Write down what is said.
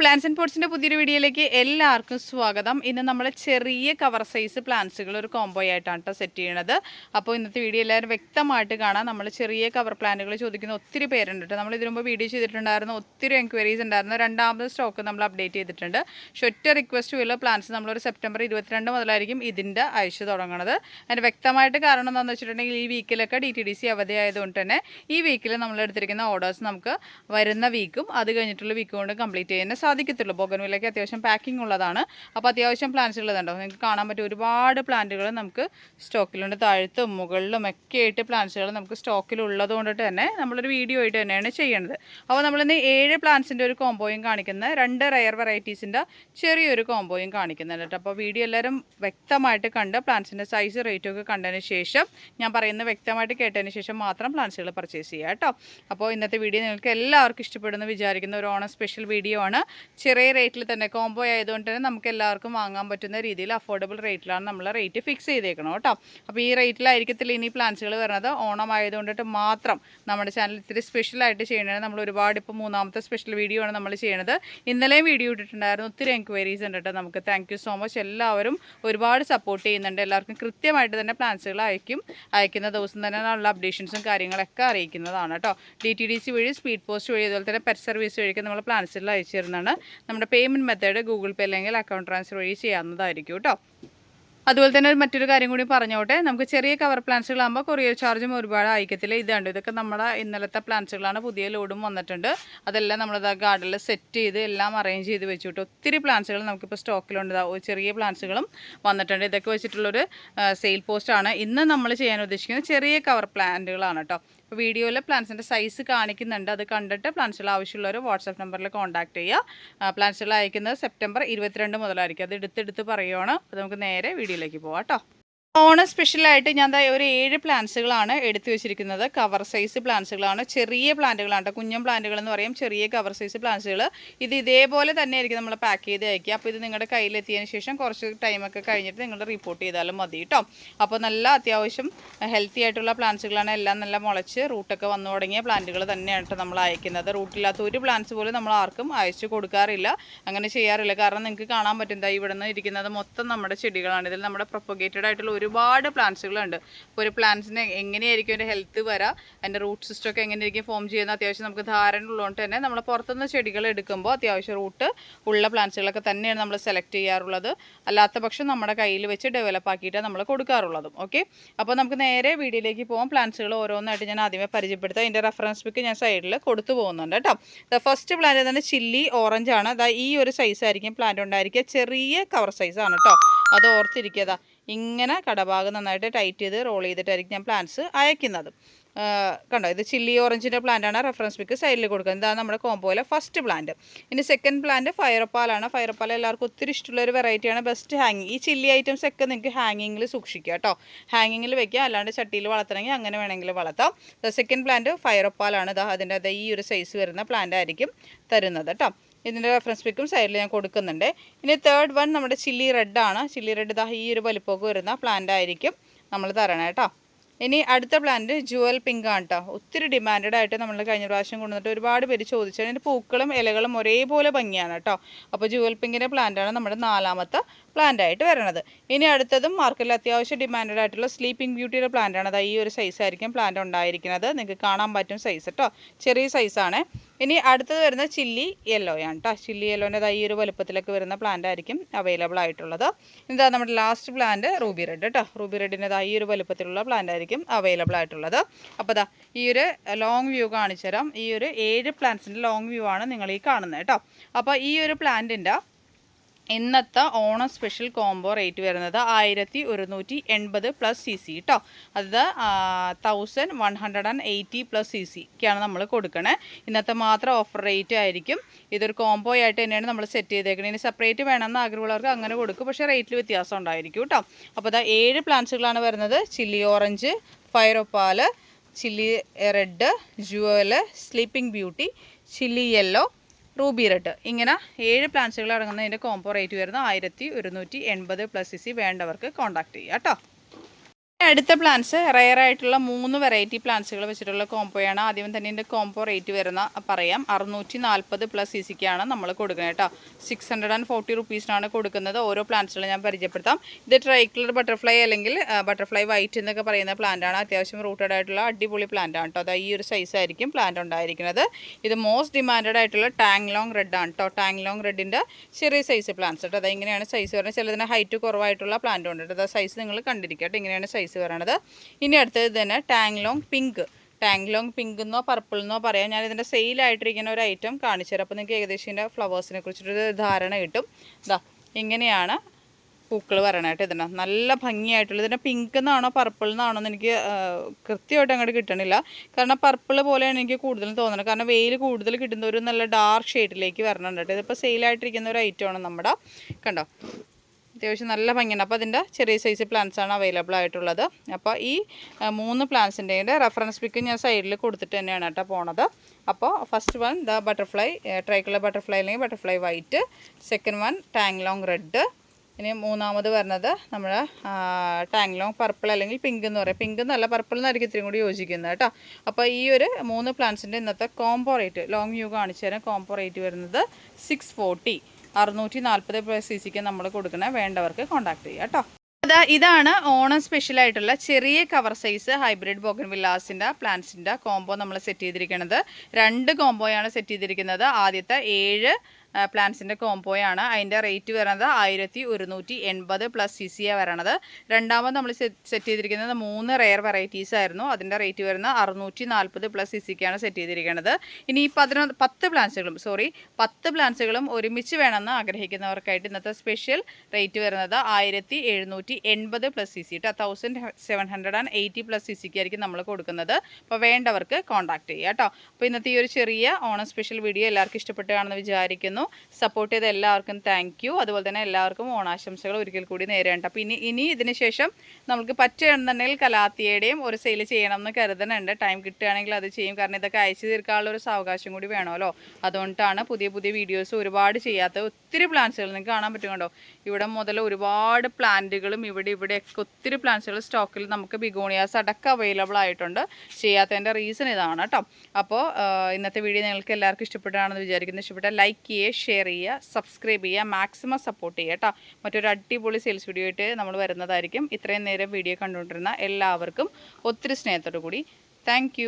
Plants and പോട്ട്സിന്റെ പുതിയൊരു വീഡിയോയിലേക്ക് എല്ലാവർക്കും സ്വാഗതം. ഇന്ന് നമ്മൾ ചെറിയ കവർ സൈസ് പ്ലാന്റ്സുകൾ ഒരു കോംബോ ആയിട്ടാണ് കേട്ടോ സെറ്റ് ചെയ്യണത്. അപ്പോൾ ഇന്നത്തെ വീഡിയോ എല്ലാവരും വ്യക്തമായിട്ട് കാണാം. നമ്മൾ ചെറിയ കവർ പ്ലാന്റുകൾ ചോദിക്കുന്ന ഒത്തിരി പേരുണ്ട് കേട്ടോ നമ്മൾ ഇതിനു മുമ്പ് വീഡിയോ ചെയ്തിട്ടുണ്ടായിരുന്നു. ഒത്തിരി എൻക്വയറീസ് ഉണ്ടായിരുന്നു. രണ്ടാമത് സ്റ്റോക്ക് നമ്മൾ അപ്ഡേറ്റ് ചെയ്തിട്ടുണ്ട്. പക്ഷേ ഒറ്റ റിക്വസ്റ്റ് ഉള്ള പ്ലാന്റ്സ് നമ്മളൊരു സെപ്റ്റംബർ ഇരുപത്തിരണ്ട് മുതലായിരിക്കും ഇതിന്റെ അയച്ചു തുടങ്ങുന്നത് അതിന് വ്യക്തമായിട്ട് കാരണം എന്താണെന്ന് വെച്ചിട്ടുണ്ടെങ്കിൽ ഈ വീക്കിലൊക്കെ ഡി ടി ഡി സി അവധിയായതുകൊണ്ട് തന്നെ ഈ വീക്കിൽ നമ്മൾ എടുത്തിരിക്കുന്ന ഓർഡേഴ്സ് നമുക്ക് വരുന്ന വീക്കും അത് കഴിഞ്ഞിട്ടുള്ള വീക്കും കൊണ്ട് കംപ്ലീറ്റ് ചെയ്യാൻ സാധിക്കത്തുള്ളൂ ബോഗൻവില്ലയ്ക്ക് അത്യാവശ്യം പാക്കിംഗ് ഉള്ളതാണ്. അപ്പോൾ അത്യാവശ്യം പ്ലാന്റ്സ് ഉള്ളതുണ്ടോ? നിങ്ങൾക്ക് കാണാൻ പറ്റും ഒരുപാട് പ്ലാന്റുകൾ നമുക്ക് സ്റ്റോക്കിലുണ്ട് താഴത്തും മുകളിലും ഒക്കെ ആയിട്ട് പ്ലാന്റ്സുകൾ നമുക്ക് സ്റ്റോക്കിലുള്ളത് കൊണ്ടിട്ട് തന്നെ നമ്മളൊരു വീഡിയോ ആയിട്ട് തന്നെയാണ് ചെയ്യേണ്ടത് അപ്പോൾ നമ്മളിന്ന് ഏഴ് പ്ലാന്റ്സിന്റെ ഒരു കോമ്പോയും കാണിക്കുന്ന രണ്ട് റയർ വെറൈറ്റീസിന്റെ ചെറിയൊരു കോമ്പോയും കാണിക്കുന്നുണ്ട് കേട്ടോ. അപ്പോൾ വീഡിയോ എല്ലാവരും വ്യക്തമായിട്ട് കണ്ട് പ്ലാന്റ്സിന്റെ സൈസ് റേറ്റും ഒക്കെ കണ്ടതിന് ശേഷം ഞാൻ പറയുന്നത് വ്യക്തമായിട്ട് കേട്ടതിന് ശേഷം മാത്രം പ്ലാന്റ്സുകൾ പർച്ചേസ് ചെയ്യുക കേട്ടോ. അപ്പോൾ ഇന്നത്തെ വീഡിയോ നിങ്ങൾക്ക് എല്ലാവർക്കും ഇഷ്ടപ്പെടുന്നു വിചാരിക്കുന്ന ഒരു ഓണം സ്പെഷ്യൽ വീഡിയോ ആണ്. ചെറിയ റേറ്റിൽ തന്നെ കോംബോ ആയതുകൊണ്ട് തന്നെ നമുക്ക് എല്ലാവർക്കും വാങ്ങാൻ പറ്റുന്ന രീതിയിൽ അഫോർഡബിൾ റേറ്റിലാണ് നമ്മൾ റേറ്റ് ഫിക്സ് ചെയ്തേക്കണം കേട്ടോ. അപ്പോൾ ഈ റേറ്റിലായിരിക്കത്തില്ല ഇനി പ്ലാൻസുകൾ വരുന്നത് ഓണം ആയതുകൊണ്ടിട്ട് മാത്രം നമ്മുടെ ചാനൽ ഇത്തിരി സ്പെഷ്യലായിട്ട് ചെയ്യണത് നമ്മൾ ഒരുപാട് ഇപ്പോൾ മൂന്നാമത്തെ സ്പെഷ്യൽ വീഡിയോ ആണ് നമ്മൾ ചെയ്യണത്. ഇന്നലെയും വീഡിയോ ഇട്ടിട്ടുണ്ടായിരുന്നു. ഒത്തിരി എൻക്വയറീസ് ഉണ്ട് കേട്ടോ നമുക്ക്. താങ്ക് സോ മച്ച് എല്ലാവരും ഒരുപാട് സപ്പോർട്ട് ചെയ്യുന്നുണ്ട്. എല്ലാവർക്കും കൃത്യമായിട്ട് തന്നെ പ്ലാൻസുകൾ അയക്കും. അയക്കുന്ന ദിവസം തന്നെ ഉള്ള അപ്ഡേഷൻസും കാര്യങ്ങളൊക്കെ അറിയിക്കുന്നതാണ് കേട്ടോ. ഡി ടി ഡി സി വഴി സ്പീഡ് പോസ്റ്റ് വഴി അതുപോലെ തന്നെ പെറ്റ് സർവീസ് വഴിയൊക്കെ നമ്മൾ പ്ലാൻസിൽ അയച്ചു തരുന്നതാണ് നമ്മുടെ പേയ്മെന്റ് മെത്തേഡ് ഗൂഗിൾ പേ അല്ലെങ്കിൽ അക്കൗണ്ട് ട്രാൻസ്ഫർ വഴി ചെയ്യാവുന്നതായിരിക്കും കേട്ടോ. അതുപോലെ തന്നെ മറ്റൊരു കാര്യം കൂടി പറഞ്ഞോട്ടെ. നമുക്ക് ചെറിയ കവർ പ്ലാന്റ്സുകളാകുമ്പോൾ കൊറിയർ ചാർജും ഒരുപാട് അയക്കത്തില്ല ഇതുണ്ട് ഇതൊക്കെ നമ്മുടെ ഇന്നലത്തെ പ്ലാന്റ്സുകളാണ് പുതിയ ലോഡും വന്നിട്ടുണ്ട്. അതെല്ലാം നമ്മളത് ഗാർഡനിൽ സെറ്റ് ചെയ്ത് എല്ലാം അറേഞ്ച് ചെയ്ത് വെച്ചിട്ട്. ഒത്തിരി പ്ലാന്റ്സുകൾ നമുക്കിപ്പോൾ സ്റ്റോക്കിലുണ്ട് ചെറിയ പ്ലാന്റ്സുകളും വന്നിട്ടുണ്ട്. ഇതൊക്കെ വെച്ചിട്ടുള്ളൊരു സെയിൽ പോസ്റ്റാണ് ഇന്ന് നമ്മൾ ചെയ്യാൻ ഉദ്ദേശിക്കുന്നത് ചെറിയ കവർ പ്ലാന്റുകളാണ് കേട്ടോ. അപ്പോൾ വീഡിയോയിൽ പ്ലാന്റ്സിന്റെ സൈസ് കാണിക്കുന്നുണ്ട്. അത് കണ്ടിട്ട് പ്ലാന്റ്സുകൾ ആവശ്യമുള്ളവർ വാട്സാപ്പ് നമ്പറിൽ കോൺടാക്ട് ചെയ്യുക. പ്ലാന്റ്സുകൾ അയക്കുന്നത് സെപ്റ്റംബർ ഇരുപത്തിരണ്ട് മുതലായിരിക്കും. അത് എടുത്തെടുത്ത് പറയുവാണ്. അപ്പോൾ നമുക്ക് നേരെ വീഡിയോയിലേക്ക് പോവാം കേട്ടോ. ഓണം സ്പെഷ്യലായിട്ട് ഞാൻ ഒരു ഏഴ് പ്ലാന്റ്സുകളാണ് എടുത്തു വെച്ചിരിക്കുന്നത്. കവർ സൈസ് പ്ലാന്റ്സുകളാണ്. ചെറിയ പ്ലാന്റുകളാണ് കുഞ്ഞൻ പ്ലാന്റുകൾ എന്ന് പറയും. ചെറിയ കവർ സൈസ് പ്ലാന്റ്സുകൾ. ഇത് ഇതേപോലെ തന്നെ ആയിരിക്കും നമ്മൾ പാക്ക് ചെയ്ത് അയക്കുക അപ്പോൾ ഇത് നിങ്ങളുടെ കയ്യിലെത്തിയതിന് ശേഷം കുറച്ച് ടൈമൊക്കെ കഴിഞ്ഞിട്ട് നിങ്ങൾ റിപ്പോർട്ട് ചെയ്താലും മതി കേട്ടോ അപ്പോൾ നല്ല അത്യാവശ്യം ഹെൽത്തി ആയിട്ടുള്ള പ്ലാന്റ്സുകളാണ്. എല്ലാം നല്ല മുളച്ച് റൂട്ടൊക്കെ വന്നു തുടങ്ങിയ പ്ലാന്റുകൾ തന്നെയാണ് നമ്മൾ അയക്കുന്നത്. റൂട്ടില്ലാത്ത ഒരു പ്ലാന്റ്സ് പോലും നമ്മൾ ആർക്കും അയച്ചു കൊടുക്കാറില്ല. അങ്ങനെ ചെയ്യാറില്ല. കാരണം നിങ്ങൾക്ക് കാണാൻ പറ്റും ഇവിടെ നിന്ന് ഇരിക്കുന്നത് മൊത്തം നമ്മുടെ ചെടികളാണ്. ഇതിൽ നമ്മുടെ പ്രൊപ്പഗേറ്റഡ് ആയിട്ടുള്ള ഒരുപാട് പ്ലാന്റ്സുകളുണ്ട് അപ്പോൾ ഒരു പ്ലാന്റ്സിന് എങ്ങനെയായിരിക്കും അതിന്റെ ഹെൽത്ത് വരാം? അതിന്റെ റൂട്ട് സിസ്റ്റം ഒക്കെ എങ്ങനെയായിരിക്കും ഫോം ചെയ്യുന്ന അത്യാവശ്യം നമുക്ക് ധാരണ ഉള്ളതുകൊണ്ട് തന്നെ നമ്മൾ പുറത്തുനിന്ന് ചെടികൾ എടുക്കുമ്പോൾ അത്യാവശ്യം റൂട്ട് ഉള്ള പ്ലാന്റ്സുകളൊക്കെ തന്നെയാണ് നമ്മൾ സെലക്ട് ചെയ്യാറുള്ളത്. അല്ലാത്ത പക്ഷം നമ്മുടെ കയ്യിൽ വെച്ച് ഡെവലപ്പ് ആക്കിയിട്ടാണ് നമ്മൾ കൊടുക്കാറുള്ളതും. ഓക്കെ അപ്പോൾ നമുക്ക് നേരെ വീഡിയോയിലേക്ക് പോകാം പ്ലാന്റ്സുകൾ ഓരോന്നായിട്ട് ഞാൻ ആദ്യമേ പരിചയപ്പെടുത്താം. അതിന്റെ റെഫറൻസ് ബുക്ക് ഞാൻ സൈഡിൽ കൊടുത്തു പോകുന്നുണ്ട് കേട്ടോ. ദ ഫസ്റ്റ് പ്ലാന്റ് തന്നെ ചില്ലി ഓറഞ്ച് ആണ്. ഈ ഒരു സൈസ് ആയിരിക്കും പ്ലാന്റ് ഉണ്ടായിരിക്കുക. ചെറിയ കവർ സൈസാണ് കേട്ടോ. അത് ഓർത്തിരിക്കുക. ഇങ്ങനെ കടഭാഗം നന്നായിട്ട് ടൈറ്റ് ചെയ്ത് റോൾ ചെയ്തിട്ടായിരിക്കും ഞാൻ പ്ലാന്റ്സ് അയക്കുന്നത്. കണ്ടോ? ഇത് ചില്ലി ഓറഞ്ചിന്റെ പ്ലാന്റാണ് റെഫറൻസ് പിക്ക് സൈഡിൽ കൊടുക്കുന്നത്. ഇതാണ് നമ്മുടെ കോമ്പോയിലെ ഫസ്റ്റ് പ്ലാന്റ് ഇനി സെക്കൻഡ് പ്ലാന്റ് ഫയറപ്പാലാണ് ഫയർപ്പാൽ എല്ലാവർക്കും ഒത്തിരി ഇഷ്ടമുള്ള ഒരു വെറൈറ്റിയാണ് ബെസ്റ്റ് ഹാങ്ങിങ് ഈ ചില്ലി ഐറ്റംസ് ഒക്കെ നിങ്ങൾക്ക് ഹാങ്ങിങ്ങിൽ സൂക്ഷിക്കുക കേട്ടോ. ഹാങ്ങിങ്ങിൽ വെക്കുക. അല്ലാണ്ട് ചട്ടിയിൽ വളർത്തണമെങ്കിൽ അങ്ങനെ വേണമെങ്കിൽ വളർത്താം. സെക്കൻഡ് പ്ലാന്റ് ഫയറപ്പാലാണ് ഇതാ അതിന്റെ അത് ഈ ഒരു സൈസ് വരുന്ന പ്ലാന്റ് ആയിരിക്കും തരുന്നത് കേട്ടോ. ഇതിന്റെ റെഫറൻസ് പിക്കും സൈഡിൽ ഞാൻ കൊടുക്കുന്നുണ്ട്. ഇനി തേർഡ് വൺ നമ്മുടെ ചില്ലി റെഡ് ആണ്. ചില്ലി റെഡ് ഇതാ ഈ ഒരു വലിപ്പമൊക്കെ വരുന്ന പ്ലാന്റ് ആയിരിക്കും നമ്മൾ തരണം കേട്ടോ. ഇനി അടുത്ത പ്ലാന്റ് ജുവൽ പിങ്ക് ആണ് കേട്ടോ ഒത്തിരി ഡിമാൻഡഡ് ആയിട്ട് നമ്മൾ കഴിഞ്ഞ പ്രാവശ്യം കൊണ്ടുവന്നിട്ട് ഒരുപാട് പേര് ചോദിച്ചു. അതിന്റെ പൂക്കളും ഇലകളും ഒരേപോലെ ഭംഗിയാണ് കേട്ടോ അപ്പോൾ ജുവൽ പിങ്കിന്റെ പ്ലാന്റാണ് നമ്മുടെ നാലാമത്തെ പ്ലാന്റ് ആയിട്ട് വരണത്. ഇനി അടുത്തതും മാർക്കറ്റിൽ അത്യാവശ്യം ഡിമാൻഡഡ് ആയിട്ടുള്ള സ്ലീപ്പിംഗ് ബ്യൂട്ടിയുടെ പ്ലാന്റാണ് അത് ഈ ഒരു സൈസ് ആയിരിക്കും പ്ലാന്റ് ഉണ്ടായിരിക്കുന്നത്. നിങ്ങൾക്ക് കാണാൻ പറ്റും സൈസ് കേട്ടോ ചെറിയ സൈസാണ് ഇനി അടുത്തത് വരുന്ന ചില്ലി യെല്ലോ ആണ് കേട്ടോ ചില്ലി യെല്ലോന്റെ ഈ ഒരു വലുപ്പത്തിലൊക്കെ വരുന്ന പ്ലാന്റ് ആയിരിക്കും അവൈലബിൾ ആയിട്ടുള്ളത്. ഇതാ നമ്മുടെ ലാസ്റ്റ് പ്ലാന്റ് റൂബി റെഡ് കേട്ടോ റൂബി റെഡിന്റെ ഈ ഒരു വലുപ്പത്തിലുള്ള പ്ലാന്റ് ആയിരിക്കും അവൈലബിൾ ആയിട്ടുള്ളത്. അപ്പോൾ ദാ ഈ ഒരു ലോങ് വ്യൂ കാണിച്ചു തരാം ഈ ഒരു ഏഴ് പ്ലാന്റ്സിന്റെ ലോങ് വ്യൂ ആണ് നിങ്ങൾ ഈ കാണുന്നത് കേട്ടോ അപ്പോൾ ഈ ഒരു പ്ലാന്റിന്റെ ഇന്നത്തെ ഓണം സ്പെഷ്യൽ കോംബോ റേറ്റ് വരുന്നത് ആയിരത്തി ഒരുന്നൂറ്റി എൺപത് പ്ലസ് സി സി കേട്ടോ അത് thousand one hundred and eighty plus C സിക്കാണ് നമ്മൾ കൊടുക്കണേ. ഇന്നത്തെ മാത്രം ഓഫർ റേറ്റ് ആയിരിക്കും. ഇതൊരു കോംബോ ആയിട്ട് തന്നെയാണ് നമ്മൾ സെറ്റ് ചെയ്തേക്കുന്നത് ഇനി സെപ്പറേറ്റ് വേണമെന്ന് ആഗ്രഹമുള്ളവർക്ക് അങ്ങനെ കൊടുക്കും. പക്ഷേ റേറ്റിൽ വ്യത്യാസം ഉണ്ടായിരിക്കും കേട്ടോ അപ്പോൾ ഇതാ ഏഴ് പ്ലാന്റ്സുകളാണ് വരുന്നത്. Chilli orange fire opal chilli red jewel sleeping beauty chilli yellow ruby red ഇങ്ങനെ ഏഴ് പ്ലാന്റ്സുകൾ അടങ്ങുന്നതിന്റെ കോംബോ റേറ്റ് വരുന്നത് ആയിരത്തി ഒരുന്നൂറ്റി എൺപത് പ്ലസ് സി വേണ്ടവർക്ക് കോൺടാക്ട് ചെയ്യാം കേട്ടോ അടുത്ത പ്ലാന്റ്സ് റയർ ആയിട്ടുള്ള മൂന്ന് വെറൈറ്റി പ്ലാന്റ്സുകൾ വെച്ചിട്ടുള്ള കോംബോയാണ് ആദ്യം തന്നെ എന്റെ കോംബോ റേറ്റ് വരുന്ന പറയാം. അറുന്നൂറ്റി നാൽപ്പത് പ്ലസ് സി സിക്കാണ് നമ്മൾ കൊടുക്കുന്നത് കേട്ടോ. സിക്സ് ഹൺഡ്രഡ് ആൻഡ് ഫോർട്ടി റുപ്പീസിനാണ് കൊടുക്കുന്നത്. ഓരോ പ്ലാന്റ്സുകളും ഞാൻ പരിചയപ്പെടുത്താം. ഇത് ട്രൈക്കുലർ ബട്ടർഫ്ലൈ അല്ലെങ്കിൽ ബട്ടർഫ്ലൈ വൈറ്റ് എന്നൊക്കെ പറയുന്ന പ്ലാന്റ് ആണ്. അത്യാവശ്യം റൂട്ടഡ് ആയിട്ടുള്ള അടിപൊളി പ്ലാന്റ് ആണ് കേട്ടോ. അത് ഈ ഒരു സൈസ് ആയിരിക്കും പ്ലാന്റ് ഉണ്ടായിരിക്കുന്നത്. ഇത് മോസ്റ്റ് ഡിമാൻഡഡ് ആയിട്ടുള്ള ടാങ് ലോങ് റെഡ് ആണ് കേട്ടോ. ടാങ് ലോങ് റെഡിന്റെ ചെറിയ സൈസ് പ്ലാന്റ്സ് കേട്ടോ അത് ഇങ്ങനെയാണ് സൈസ് വരുന്നത്. ചിലതിന് ഹൈറ്റ് കുറവായിട്ടുള്ള പ്ലാന്റ് ഉണ്ട് കേട്ടോ. അത് സൈസ് നിങ്ങൾ കണ്ടിരിക്കട്ടോ കേട്ടോ. ഇങ്ങനെയാണ് സൈസ് വരണത് ഇനി അടുത്തത് തന്നെ Tang Long pink Tang Long pink എന്നോ പർപ്പിൾ എന്നോ പറയാം ഞാൻ ഇതിന്റെ സെയിലായിട്ടിരിക്കുന്ന ഒരു ഐറ്റം കാണിച്ചു തരാം. അപ്പോൾ നിങ്ങൾക്ക് ഏകദേശം ഇതിന്റെ ഫ്ലവേഴ്സിനെ കുറിച്ചിട്ടൊരു ധാരണ കിട്ടും. ഇതാ ഇങ്ങനെയാണ് പൂക്കൾ വരണായിട്ട് ഇതിന്. നല്ല ഭംഗിയായിട്ടുള്ള ഇതിന്റെ പിങ്ക് എന്നാണോ പർപ്പിൾ എന്നാണോ എന്ന് എനിക്ക് കൃത്യമായിട്ട് അങ്ങോട്ട് കിട്ടണില്ല. കാരണം പർപ്പിൾ പോലെയാണ് എനിക്ക് കൂടുതലും തോന്നുന്നത്. കാരണം വെയിൽ കൂടുതൽ കിട്ടുന്ന ഒരു നല്ല ഡാർക്ക് ഷെയ്ഡിലേക്ക് വരണം കേട്ടോ. ഇതിപ്പോൾ സെയിലായിട്ടിരിക്കുന്ന ഒരു ഐറ്റമാണ് നമ്മുടെ. കണ്ടോ? അത്യാവശ്യം നല്ല ഭംഗിയുണ്ട്. അപ്പോൾ അതിന്റെ ചെറിയ സൈസ് പ്ലാന്റ്സ് ആണ് അവൈലബിൾ ആയിട്ടുള്ളത്. അപ്പോൾ ഈ മൂന്ന് പ്ലാന്റ്സിന്റെ റെഫറൻസ് പിക്ക് ഞാൻ സൈഡിൽ കൊടുത്തിട്ട് തന്നെയാണ് കേട്ടോ പോണത്. അപ്പോൾ ഫസ്റ്റ് വൺ ദ ബട്ടർഫ്ലൈ ട്രൈക്കുള്ള ബട്ടർഫ്ലൈ അല്ലെങ്കിൽ butterfly white second one Tang Long red ഇനി മൂന്നാമത് വരുന്നത് നമ്മൾ ടാങ് ലോങ് പർപ്പിൾ അല്ലെങ്കിൽ പിങ്ക് എന്ന് പറയും. പിങ്ക് എന്നല്ല പർപ്പിൾ എന്നായിരിക്കും ഇത്തിരി കൂടി യോജിക്കുന്നത് കേട്ടോ. അപ്പോൾ ഈ ഒരു മൂന്ന് പ്ലാന്റ്സിന്റെ ഇന്നത്തെ കോംബോ റേറ്റ് ലോങ് വ്യൂ കാണിച്ചു തരാം. കോംബോ റേറ്റ് വരുന്നത് സിക്സ് ഫോർട്ടി അറുന്നൂറ്റി നാൽപ്പത് സി സിക്ക് നമ്മൾ കൊടുക്കണേ. വേണ്ടവർക്ക് കോൺടാക്ട് ചെയ്യാം കേട്ടോ. അതാ ഇതാണ് ഓണം സ്പെഷ്യൽ ആയിട്ടുള്ള ചെറിയ കവർ സൈസ് ഹൈബ്രിഡ് ബോഗൻ വില്ലാസിന്റെ പ്ലാന്റ്സിന്റെ കോംബോ നമ്മൾ സെറ്റ് ചെയ്തിരിക്കുന്നത് രണ്ട് കോംബോയാണ് സെറ്റ് ചെയ്തിരിക്കുന്നത്. ആദ്യത്തെ ഏഴ് പ്ലാന്റ്സിന്റെ കോംബോയാണ് അതിന്റെ റേറ്റ് വരുന്നത് ആയിരത്തി ഒരുന്നൂറ്റി എൺപത് പ്ലസ് സി സി വരണത്. രണ്ടാമത് നമ്മൾ സെറ്റ് ചെയ്തിരിക്കുന്നത് മൂന്ന് റെയർ വെറൈറ്റീസ് ആയിരുന്നു. അതിന്റെ റേറ്റ് വരുന്നത് അറുന്നൂറ്റി നാൽപ്പത് പ്ലസ് സി സിക്കാണ് സെറ്റ് ചെയ്തിരിക്കുന്നത്. ഇനി ഈ പതിനൊന്ന് പത്ത് പ്ലാന്റ്സുകളും സോറി പത്ത് പ്ലാന്റ്സുകളും ഒരുമിച്ച് വേണമെന്ന് ആഗ്രഹിക്കുന്നവർക്കായിട്ട് ഇന്നത്തെ സ്പെഷ്യൽ റേറ്റ് വരുന്നത് ആയിരത്തി എഴുന്നൂറ്റി എൺപത് plus C C thousand seven hundred and eighty plus C സിക്ക് ആയിരിക്കും നമ്മൾ കൊടുക്കുന്നത്. അപ്പോൾ വേണ്ടവർക്ക് കോൺടാക്ട് ചെയ്യുക കേട്ടോ അപ്പോൾ ഇന്നത്തെ ഈ ഒരു ചെറിയ ഓണം സ്പെഷ്യൽ വീഡിയോ എല്ലാവർക്കും ഇഷ്ടപ്പെട്ടാണെന്ന് വിചാരിക്കുന്നു. സപ്പോർട്ട് ചെയ്ത എല്ലാവർക്കും താങ്ക് യു അതുപോലെ തന്നെ എല്ലാവർക്കും ഓണാശംസകൾ ഒരിക്കൽ കൂടി നേരിടേണ്ട അപ്പോൾ ഇനി ഇനി ഇതിന് ശേഷം നമുക്ക് പറ്റുകയാണെന്നുണ്ടെങ്കിൽ കലാത്തിയുടെയും ഒരു സെയിൽ ചെയ്യണം എന്ന് കരുതുന്നുണ്ട്. ടൈം കിട്ടുകയാണെങ്കിൽ അത് ചെയ്യും. കാരണം ഇതൊക്കെ അയച്ചു തീർക്കാനുള്ള ഒരു സാവകാശം കൂടി വേണമല്ലോ. അതുകൊണ്ടാണ് പുതിയ പുതിയ വീഡിയോസ് ഒരുപാട് ചെയ്യാത്ത ഒത്തിരി പ്ലാന്റ്സുകൾ നിങ്ങൾക്ക് കാണാൻ പറ്റും പറ്റുന്നുണ്ടോ? ഇവിടെ മുതൽ ഒരുപാട് പ്ലാന്റുകളും ഇവിടെ ഇവിടെയൊക്കെ ഒത്തിരി പ്ലാന്റ്സുകൾ സ്റ്റോക്കിൽ നമുക്ക് ബിഗോണിയാസ് അടക്കം അവൈലബിൾ ആയിട്ടുണ്ട്. ചെയ്യാത്തതിന്റെ റീസൺ ഇതാണ് കേട്ടോ. അപ്പോൾ ഇന്നത്തെ വീഡിയോ നിങ്ങൾക്ക് എല്ലാവർക്കും ഇഷ്ടപ്പെട്ടാണെന്ന് വിചാരിക്കുന്നു. ഇഷ്ടപ്പെട്ട ലൈക്ക് ചെയ്യുക ഷെയർ ചെയ്യുക സബ്സ്ക്രൈബ് ചെയ്യുക മാക്സിമം സപ്പോർട്ട് ചെയ്യുക കേട്ടോ മറ്റൊരു അടിപൊളി സെയിൽസ് വീഡിയോ ആയിട്ട് നമ്മൾ വരുന്നതായിരിക്കും. ഇത്രയും നേരം വീഡിയോ കണ്ടുകൊണ്ടിരുന്ന എല്ലാവർക്കും ഒത്തിരി സ്നേഹത്തോടു കൂടി താങ്ക്